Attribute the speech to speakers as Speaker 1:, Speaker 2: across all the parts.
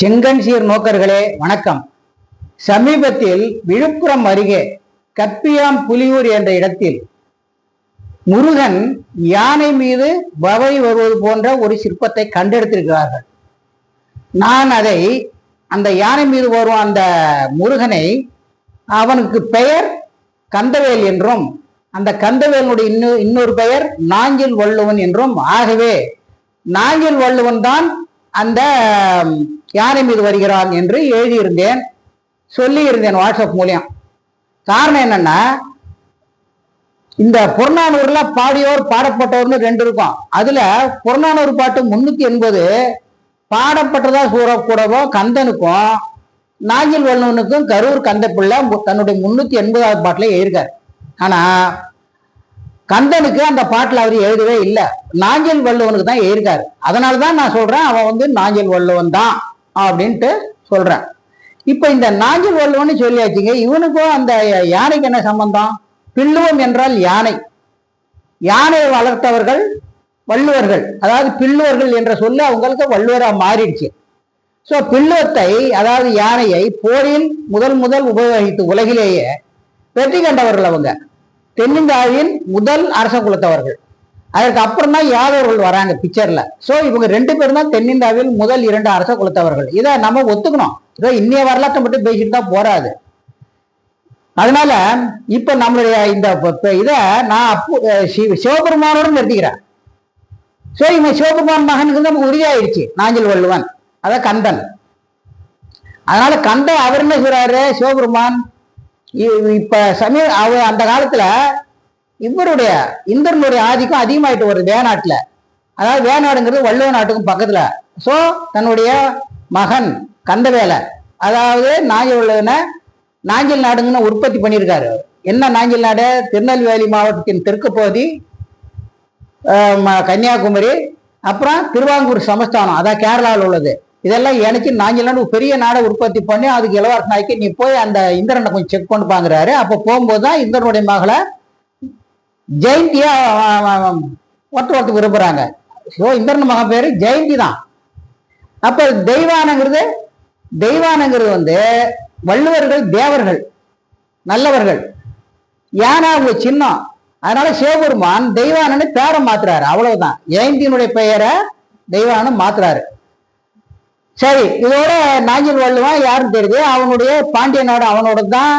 Speaker 1: செங்கன் சீர் நோக்கர்களே வணக்கம். சமீபத்தில் விழுப்புரம் அருகே கப்பியாம் புலியூர் என்ற இடத்தில் முருகன் யானை மீது பவை வருவது போன்ற ஒரு சிற்பத்தை கண்டெடுத்திருக்கிறார்கள். நான் அதை அந்த யானை மீது வரும் அந்த முருகனை அவனுக்கு பெயர் கந்தவேல் என்றும் அந்த கந்தவேலுடைய இன்னொரு இன்னொரு பெயர் நாஞ்சில் வள்ளுவன் என்றும். ஆகவே நாஞ்சில் வள்ளுவன் தான் அந்த யாரை மீது வருகிறான் என்று எழுதியிருந்தேன் சொல்லியிருந்தேன் வாட்ஸ்அப் மூலியம். காரணம் என்னன்னா இந்த புறநானூர்ல பாடியோர் பாடப்பட்டோர்னு ரெண்டு இருக்கும். அதுல புறநானூறு பாட்டு முன்னூத்தி எண்பது பாடப்பட்டதா சூறக்கூடவோ கந்தனுக்கும் நாஞ்சில் வல்லுவனுக்கும் கரூர் கந்தப்பிள்ளை பிள்ளை தன்னுடைய முன்னூத்தி எண்பதாவது பாட்டில் எழுதியிருக்காரு. ஆனா கந்தனுக்கு அந்த பாட்டில் அவர் எழுதவே இல்லை. நாஞ்சல் வள்ளுவனுக்கு தான் எழுதியிருக்காரு. அதனால தான் நான் சொல்றேன் அவன் வந்து நாஞ்சல் வள்ளுவன் தான். அப்படின்ட்டு சொல்றேன். இப்ப இந்த நாஞ்சில் வள்ளுவன்னு சொல்லியாச்சுங்க இவனுக்கும் அந்த யானைக்கு என்ன சம்பந்தம்? பில்லுவம் என்றால் யானை. யானையை வளர்த்தவர்கள் வள்ளுவர்கள். அதாவது பில்லுவர்கள் என்ற சொல்ல அவங்களுக்கு வள்ளுவராக மாறிடுச்சு. ஸோ பில்லுவத்தை அதாவது யானையை போரில் முதல் முதல் உபயோகித்து உலகிலேயே வெற்றி கண்டவர்கள் அவங்க. தென்னிந்தியாவின் முதல் அரச குலத்தவர்கள். அதற்கு அப்புறம் தான் யாதவர்கள் வராங்க பிக்சர்ல ஸோ இவங்க ரெண்டு பேரும் தான் தென்னிந்தியாவில் முதல் இரண்டு அரச குலத்தவர்கள். இதை நம்ம ஒத்துக்கணும். இதோ இன்னைய வரலாற்றை மட்டும் பேசிட்டு தான் போறாது அதனால இப்ப நம்மளுடைய இந்த இதை நான் அப்பு அஹ் சிவபெருமானோட நிறுத்திக்கிறேன். ஸோ இவன் சிவபெருமான் மகனுக்கு நமக்கு உறுதியாயிடுச்சு நாஞ்சில் வள்ளுவன். அதான் கந்தன். அதனால கந்தன் அவர் என்ன சொல்றாரு சிவபெருமான் இ- இப்ப சமீ அவ அந்த காலத்துல இவருடைய இந்திரனுடைய ஆதிக்கம் அதிகமாயிட்டு வருது வேநாட்டில் அதாவது வேநாடுங்கிறது வள்ளுவ நாட்டுக்கும் பக்கத்தில். ஸோ தன்னுடைய மகன் கந்தவேலை அதாவது நாஞ்சில் நாஞ்சில் நாடுங்கன்னு உற்பத்தி பண்ணியிருக்காரு. என்ன நாஞ்சில் நாடு? திருநெல்வேலி மாவட்டத்தின் தெற்கு பகுதி கன்னியாகுமரி அப்புறம் திருவாங்கூர் சமஸ்தானம் அதான் கேரளாவில் உள்ளது. இதெல்லாம் எனக்கு நாஞ்சிலாண்டு பெரிய நாடை உற்பத்தி பண்ணி அதுக்கு இளவரசன் ஆக்கி நீ போய் அந்த இந்திரனை கொஞ்சம் செக் பண்ணி பாங்குறாரு அப்போ போகும்போது தான் இந்திரனுடைய மகளை ஜெயந்தியா ஒட்டு ஒட்டு விரும்புறாங்க. ஸோ இந்திரன் மகன் பேர் ஜெயந்தி தான். அப்ப தெய்வானங்கிறது தெய்வானங்கிறது வந்து வள்ளுவர்கள் தேவர்கள் நல்லவர்கள். யானை அவங்க சின்னம். அதனால சிவபெருமான் தெய்வானன்னு பேரை மாத்துறாரு. அவ்வளவுதான். ஜெயந்தியினுடைய பெயரை தெய்வானம் மாத்துறாரு. சரி இதோட நாஞ்சில் வள்ளுவன் யாருன்னு தெரியுது? அவனுடைய பாண்டிய நாடு அவனோட தான்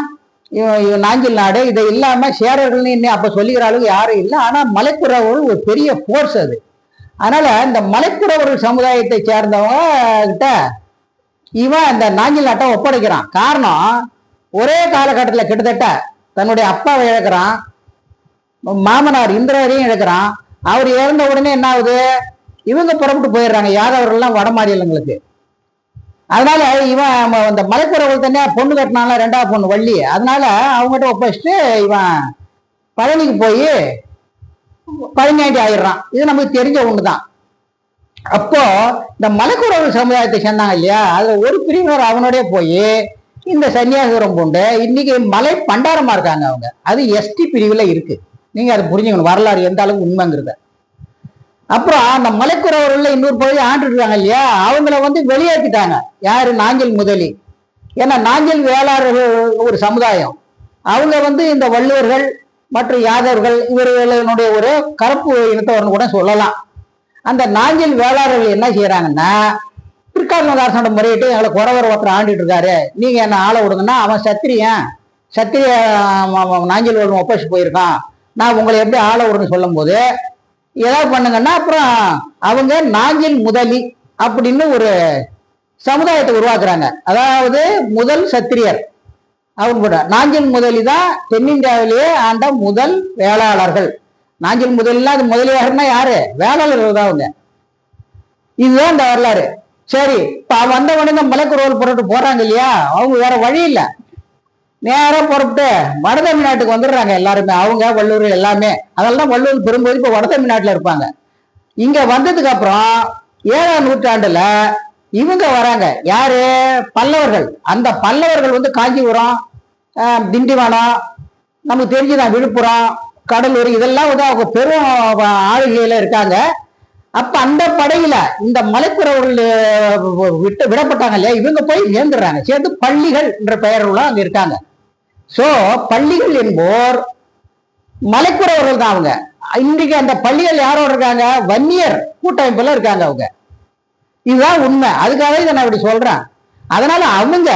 Speaker 1: நாஞ்சில் நாடு இதை இல்லாமல் சேரர்கள்னு இன்னும் அப்போ சொல்லிக்கிற அளவுக்கு யாரும் இல்லை. ஆனால் மலைக்குறவர்கள் ஒரு பெரிய ஃபோர்ஸ் அது. அதனால் இந்த மலைக்குறவர்கள் சமுதாயத்தை சேர்ந்தவங்க கிட்ட இவன் இந்த நாஞ்சில் நாட்டை ஒப்படைக்கிறான். காரணம் ஒரே காலகட்டத்தில் கிட்டத்தட்ட தன்னுடைய அப்பாவை இழக்கிறான். மாமனார் இந்திரரையும் இழக்கிறான். அவர் இறந்த உடனே என்ன ஆகுது? இவங்க புறப்பட்டு போயிடுறாங்க. யாதவர்கள்லாம் வடமாடியில் எங்களுக்கு அதனால இவன் இந்த மலைக்குறவர்கள் தனியா பொண்ணு கட்டினால ரெண்டாவது பொண்ணு வள்ளி. அதனால அவங்ககிட்ட ஒப்படைச்சிட்டு இவன் பழனிக்கு போய் பழனியாண்டி ஆயிடுறான். இது நமக்கு தெரிஞ்ச ஒன்று தான் அப்போ இந்த மலைக்குறவர்கள் சமுதாயத்தை சேர்ந்தாங்க இல்லையா? அதுல ஒரு பிரிவினர் அவனோடய போய் இந்த சன்னியாசுரம் பூண்டு இன்னைக்கு மலை பண்டாரமா இருக்காங்க அவங்க. அது எஸ்டி பிரிவில் இருக்கு. நீங்க அதை புரிஞ்சுக்கணும். வரலாறு எந்த அளவுக்கு உண்மைங்கிறத. அப்புறம் அந்த மலைக்குறவர்கள் இன்னொரு பகுதி ஆண்டு இருக்காங்க இல்லையா? அவங்கள வந்து வெளியேற்றிட்டாங்க. யாரு? நாஞ்சில் முதலி. ஏன்னா நாஞ்சில் வேளாளர்கள் ஒரு சமுதாயம். அவங்க வந்து இந்த வள்ளுவர்கள் மற்றும் யாதவர்கள் இவர்களுடைய ஒரு கலப்பு இனத்தவர்னு கூட சொல்லலாம். அந்த நாஞ்சில் வேளாளர்கள் என்ன செய்யறாங்கன்னா பிற்கால முறையிட்டு எங்களை குறவர் ஒருத்தர் ஆண்டுட்டு இருக்காரு நீங்க என்ன ஆளை விடுங்கன்னா அவன் சத்திரியன். சத்திரிய அவன் அவன் நாஞ்சில் போயிருக்கான். நான் உங்களை எப்படி ஆளை விடுன்னு சொல்லும்போது ஏதாவது பண்ணுங்கன்னா அப்புறம் அவங்க நாஞ்சில் முதலி அப்படின்னு ஒரு சமுதாயத்தை உருவாக்குறாங்க. அதாவது முதல் சத்திரியர். அவங்க கூட. நாஞ்சில் முதலி தான் தென்னிந்தியாவிலேயே ஆண்ட முதல் வேளாளர்கள். நாஞ்சில் முதலில் அது முதலியார்னா யாரு? வேளாளர்கள் தான் அவங்க. இதுதான் இந்த வரலாறு. சரி இப்ப அவன் வந்த உடனே இந்த மலைக்குறவல் போறாங்க இல்லையா? அவங்க வேற வழி இல்லை. நேராக புறப்பட்டு வட தமிழ்நாட்டுக்கு வந்துடுறாங்க எல்லாருமே. அவங்க வள்ளூர் எல்லாமே. அதெல்லாம் வள்ளூர் பெரும்போது இப்போ வட தமிழ்நாட்டுல இருப்பாங்க. இங்கே வந்ததுக்கு அப்புறம் ஏழாம் நூற்றாண்டில் இவங்க வராங்க. யாரு? பல்லவர்கள். அந்த பல்லவர்கள் வந்து காஞ்சிபுரம் திண்டிவனம் நமக்கு தெரிஞ்சுதான் விழுப்புரம் கடலூர் இதெல்லாம் வந்து அவங்க பெரும் ஆளுகையில இருக்காங்க. அப்ப அந்த படையில இந்த மலைக்குறவர்கள் விட்டு விடப்பட்டாங்க இல்லையா? இவங்க போய் சேர்ந்துடுறாங்க. சேர்ந்து பள்ளிகள் என்ற பெயர்கள் அங்க இருக்காங்க. ஸோ பள்ளிகள் என்போர் மலைக்குறவர்கள் தான் அவங்க. இன்றைக்கு அந்த பள்ளிகள் யாரோட இருக்காங்க? வன்னியர் கூட்டமைப்புல இருக்காங்க அவங்க. இதுதான் உண்மை. அதுக்காக இதை நான் இப்படி சொல்றேன். அதனால அவங்க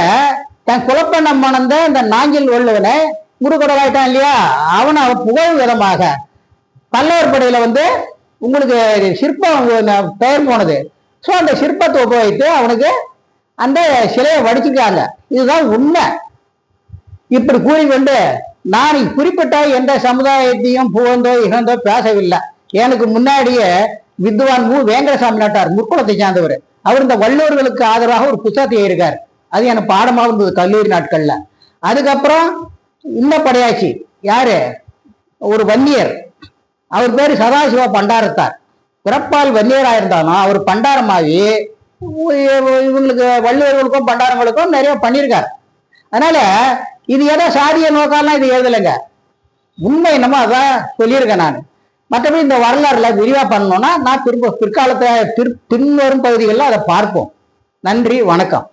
Speaker 1: தன் குலப்பண்ண மணந்த இந்த நாஞ்சில் வள்ளுவனை முருகடவாயிட்டான் இல்லையா? அவனை புகழ் விதமாக பல்லவர் படையில வந்து உங்களுக்கு சிற்பம் பெயர் போனது. ஸோ அந்த சிற்பத்தை உபயோகித்து அவனுக்கு அந்த சிலையை வடிச்சிருக்காங்க. இதுதான் உண்மை. இப்படி கூறிக்கொண்டு நான் குறிப்பிட்ட எந்த சமுதாயத்தையும் புகழ்ந்தோ இகழ்ந்தோ பேசவில்லை. எனக்கு முன்னாடியே வித்வான் மு. வேங்கடசாமி நாட்டார் முற்குளத்தை சார்ந்தவர். அவர் இந்த வள்ளுவர்களுக்கு ஆதரவாக ஒரு புத்தகத்தை இருக்கார் அது எனக்கு பாடமாக இருந்தது கல்லூரி நாட்கள்ல. அதுக்கப்புறம் இன்ன படையாச்சி யாரு? ஒரு வன்னியர். அவர் பேர் சதாசிவ பண்டாரத்தார். பிறப்பால் வன்னியராக இருந்தாலும் அவர் பண்டாரமாகி இவ- இவங்களுக்கு வள்ளுவர்களுக்கும் பண்டாரங்களுக்கும் நிறைய பண்ணியிருக்கார். அதனால இது ஏதோ சாதிய நோக்கம்லாம் இது எழுதலைங்க. உண்மை என்னமோ அதான் சொல்லியிருக்கேன் நான். மற்றபடி இந்த வரலாறுல விரிவாக பண்ணணும்னா நான் திரும்ப பிற்காலத்தை பிற் பின்வரும் பகுதிகளில் அதை பார்ப்போம். நன்றி வணக்கம்.